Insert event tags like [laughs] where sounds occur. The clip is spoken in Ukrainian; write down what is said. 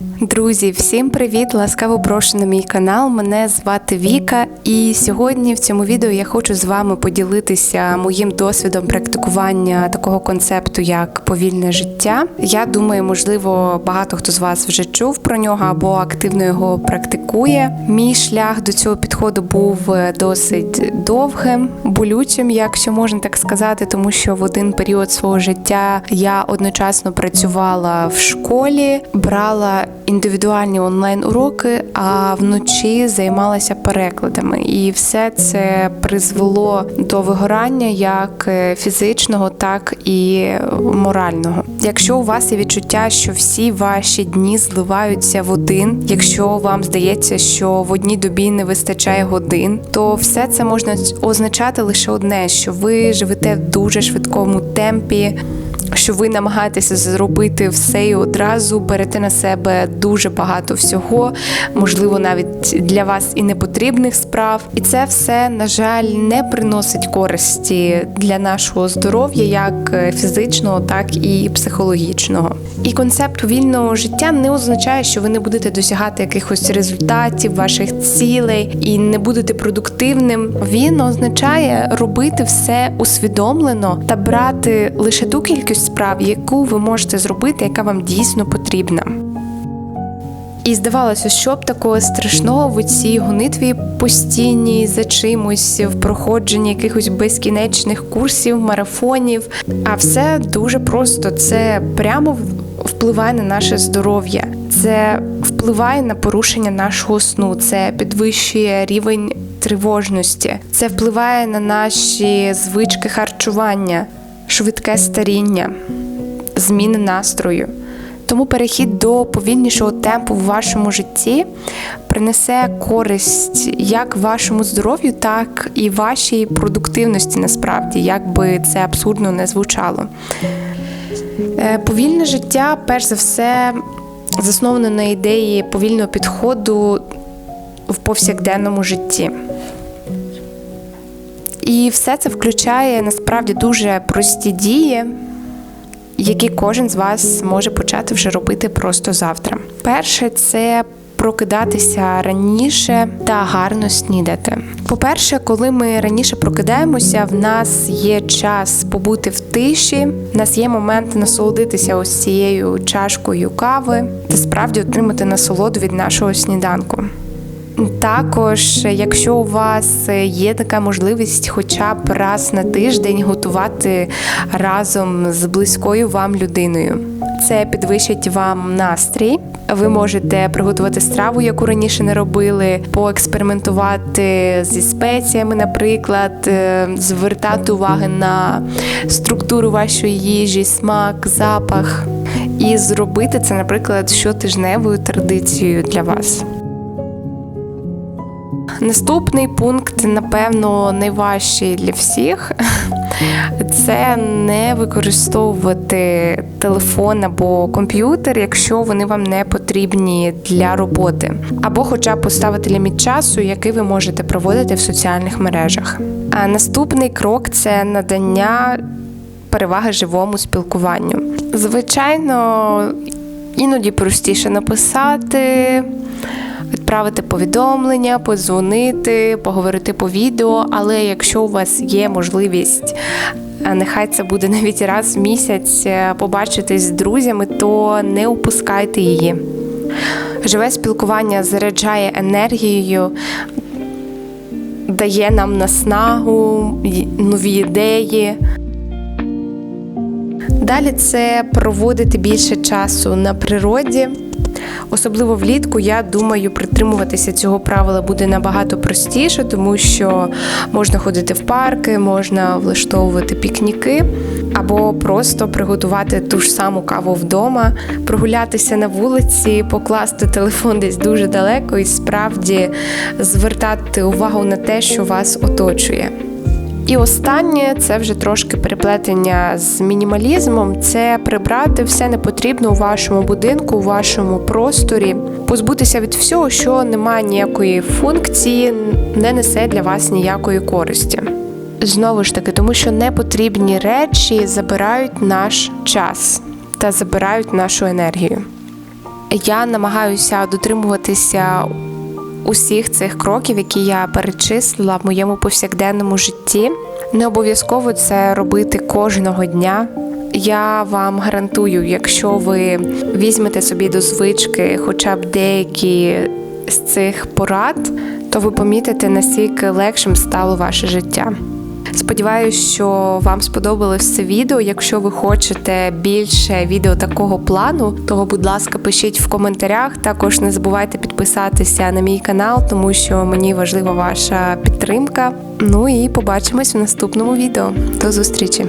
Друзі, всім привіт! Ласкаво прошу на мій канал. Мене звати Віка, і сьогодні в цьому відео я хочу з вами поділитися моїм досвідом практикування такого концепту, як повільне життя. Я думаю, можливо, багато хто з вас вже чув про нього або активно його практикує. Мій шлях до цього підходу був досить довгим, болючим, якщо можна так сказати, тому що в один період свого життя я одночасно працювала в школі, брала індивідуальні онлайн-уроки, а вночі займалася перекладами. І все це призвело до вигорання як е, фізичного, так і морального. Якщо у вас є відчуття, що всі ваші дні зливаються в один, якщо вам здається, що в одній добі не вистачає годин, то все це можна означати лише одне: що ви живете в дуже швидкому темпі що ви намагаєтеся зробити все і одразу берете на себе дуже багато всього, можливо, навіть для вас і непотрібних справ. І це все, на жаль, не приносить користі для нашого здоров'я, як фізичного, так і психологічного. І концепт вільного життя не означає, що ви не будете досягати якихось результатів, ваших цілей і не будете продуктивним. Він означає робити все усвідомлено та брати лише ту кількість справ, яку ви можете зробити, яка вам дійсно потрібна. І здавалося, що б такого страшного в цій гонитві постійній за чимось в проходженні якихось безкінечних курсів, марафонів. А все дуже просто. Це прямо впливає на наше здоров'я, це впливає на порушення нашого сну, це підвищує рівень тривожності, це впливає на наші звички харчування швидке старіння, зміни настрою. Тому перехід до повільнішого темпу в вашому житті принесе користь як вашому здоров'ю, так і вашій продуктивності, насправді, як би це абсурдно не звучало. Е, повільне життя, перш за все, засноване на ідеї повільного підходу в повсякденному житті. І все це включає насправді дуже прості дії, які кожен з вас може почати вже робити просто завтра. Перше, це прокидатися раніше та гарно снідати. По-перше, коли ми раніше прокидаємося, в нас є час побути в тиші, в нас є момент насолодитися ось цією чашкою кави та справді отримати насолоду від нашого сніданку. Також, якщо у вас є така можливість, хоча б раз на тиждень готувати разом з близькою вам людиною, це підвищить вам настрій. Ви можете приготувати страву, яку раніше не робили, поекспериментувати зі спеціями, наприклад, е, звертати уваги на структуру вашої їжі, смак, запах, і зробити це, наприклад, щотижневою традицією для вас. Наступний пункт, напевно, найважчий для всіх це не використовувати телефон або комп'ютер, якщо вони вам не потрібні для роботи, або хоча б поставити ліміт часу, який ви можете проводити в соціальних мережах. А наступний крок це надання переваги живому спілкуванню. Звичайно, іноді простіше написати відправити повідомлення, подзвонити, поговорити по відео. Але якщо у вас є можливість, нехай це буде [laughs] навіть раз в місяць е, побачитись з друзями, то не упускайте її. Живе спілкування заряджає енергією, дає нам наснагу, нові ідеї. Далі це проводити більше часу на природі. Особливо влітку, я думаю, притримуватися цього правила буде набагато простіше, тому що можна ходити в парки, можна влаштовувати пікніки. Або просто приготувати ту ж саму каву вдома, прогулятися на вулиці, покласти телефон десь дуже далеко і справді звертати увагу на те, що вас оточує. І останнє це вже трошки переплетення з мінімалізмом. Це прибрати все непотрібне у вашому будинку, у вашому просторі, позбутися від всього, що не має ніякої функції, не несе для вас ніякої користі. Знову ж таки, тому що непотрібні речі забирають наш час та забирають нашу енергію. Я намагаюся дотримуватися усіх цих кроків, які я перечислила в моєму повсякденному житті. Не обов'язково це робити кожного дня. Я вам гарантую, якщо ви візьмете собі до звички хоча б деякі з цих порад, то ви помітите, наскільки легшим стало ваше життя. Сподіваюсь, що вам сподобалось це відео. Якщо ви хочете більше відео такого плану, то, будь ласка, пишіть в коментарях. Також не забувайте підписатися на мій канал, тому що мені важлива ваша підтримка. Ну і побачимось в наступному відео. До зустрічі!